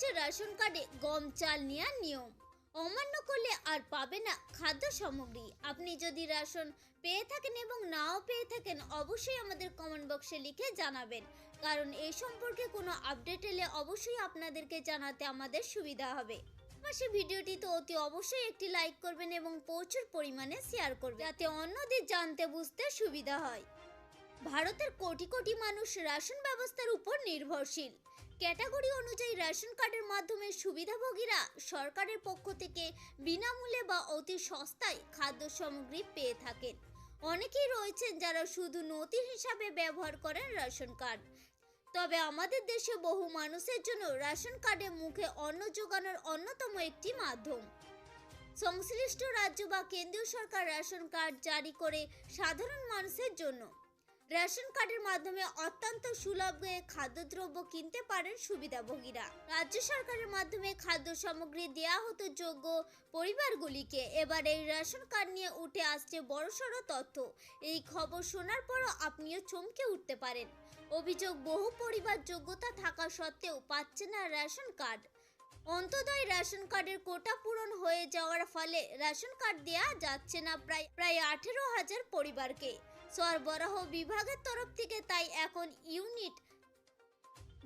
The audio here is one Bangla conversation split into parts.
হচ্ছে রেশন কার্ডে গম, চাল নেওয়ার নিয়ম। অমান্য করলে আর পাবে না খাদ্য সামগ্রী। আপনি যদি রেশন পেয়ে থাকেন এবং নাও পেয়ে থাকেন, অবশ্যই আমাদের কমেন্ট বক্সে লিখে জানাবেন। কারণ এই সম্পর্কে কোনো আপডেট এলে অবশ্যই আপনাদেরকে জানাতে আমাদের সুবিধা হবে। পাশে ভিডিওটি তো অতি অবশ্যই একটি লাইক করবেন এবং প্রচুর পরিমাণে শেয়ার করবেন, যাতে অন্যদের জানতে বুঝতে সুবিধা হয়। ভারতের কোটি কোটি মানুষ রেশন ব্যবস্থার উপর নির্ভরশীল। ক্যাটাগরি অনুযায়ী রেশন কার্ডের মাধ্যমে সুবিধাভোগীরা সরকারের পক্ষ থেকে বিনামূল্যে বা অতি সস্তায় খাদ্য সামগ্রী পেয়ে থাকেন। অনেকেই রয়েছেন যারা শুধু নথি হিসাবে ব্যবহার করেন রেশন কার্ড। তবে আমাদের দেশে বহু মানুষের জন্য রেশন কার্ডে মুখে অন্ন যোগানোর অন্যতম একটি মাধ্যম। সংশ্লিষ্ট রাজ্য বা কেন্দ্রীয় সরকার রেশন কার্ড জারি করে সাধারণ মানুষের জন্য রেশন কার্ডের মাধ্যমে অত্যন্ত সুলভে খাদ্যদ্রব্য কিনতে পারেন সুবিধাভোগীরা। রাজ্য সরকারের মাধ্যমে খাদ্য সামগ্রী দেয়া হতো যোগ্য পরিবারগুলিকে। এবার এই রেশন কার্ড নিয়ে উঠে আসছে বড়সড় তথ্য। এই খবর শোনার পরও আপনিও চমকে উঠতে পারেন। অভিযোগ, বহু পরিবার যোগ্যতা থাকা সত্ত্বেও পাচ্ছে না রেশন কার্ড অন্তদয় রেশন কার্ডের কোটা পূরণ হয়ে যাওয়ার ফলে রেশন কার্ড দেয়া যাচ্ছে না প্রায় প্রায় আঠেরো হাজার পরিবারকে। সরবরাহ বিভাগের তরফ থেকে তাই এখন ইউনিট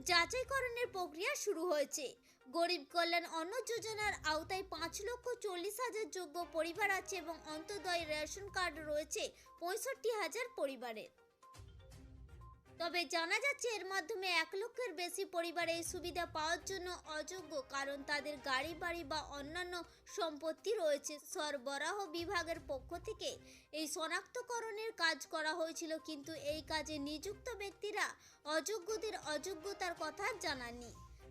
যাচাইকরণের প্রক্রিয়া শুরু হয়েছে। গরিব কল্যাণ অন্ন যোজনার আওতায় পাঁচ লক্ষ চল্লিশ হাজার যোগ্য পরিবার আছে এবং অন্তদয় রেশন কার্ড রয়েছে পঁয়ষট্টি হাজার পরিবারের। তবে জানা যাচ্ছে এর মাধ্যমে এক লক্ষের বেশি পরিবার এই সুবিধা পাওয়ার জন্য অযোগ্য, কারণ তাদের গাড়ি বাড়ি বা অন্যান্য সম্পত্তি রয়েছে। সরবরাহ বিভাগের পক্ষ থেকে এই শনাক্তকরণের কাজ করা হয়েছিল, কিন্তু এই কাজে নিযুক্ত ব্যক্তিরা অযোগ্যদের অযোগ্যতার কথা জানাননি।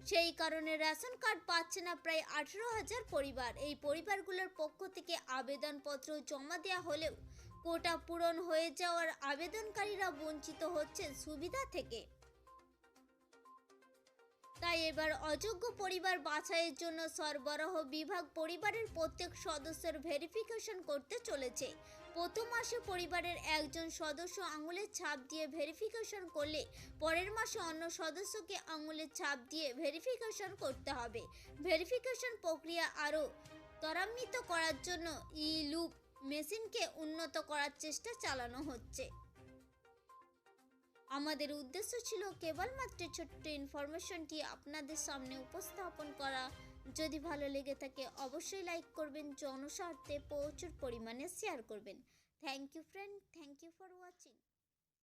সেই কারণে রেশন কার্ড পাচ্ছে না প্রায় আঠেরো হাজার পরিবার। এই পরিবারগুলোর পক্ষ থেকে আবেদনপত্র জমা দেওয়া হলেও কোটা পূরণ হয়ে যাওয়ার আবেদনকারীরা বঞ্চিত হচ্ছেন সুবিধা থেকে। তাই এবার অযোগ্য পরিবার বাছাইয়ের জন্য সরবরাহ বিভাগ পরিবারের প্রত্যেক সদস্যের ভেরিফিকেশন করতে চলেছে। প্রথম মাসে পরিবারের একজন সদস্য আঙুলের ছাপ দিয়ে ভেরিফিকেশন করলে পরের মাসে অন্য সদস্যকে আঙুলের ছাপ দিয়ে ভেরিফিকেশন করতে হবে। ভেরিফিকেশন প্রক্রিয়া আরও ত্বরান্বিত করার জন্য ই লুপ মেশিনকে উন্নত করার চেষ্টা চালানো হচ্ছে। আমাদের উদ্দেশ্য ছিল কেবলমাত্র ছোট্ট ইনফরমেশনটি আপনাদের সামনে উপস্থাপন করা। যদি ভালো লেগে থাকে, অবশ্যই লাইক করবেন, জনস্বার্থে প্রচুর পরিমাণে শেয়ার করবেন। Thank you, friend. Thank you for watching.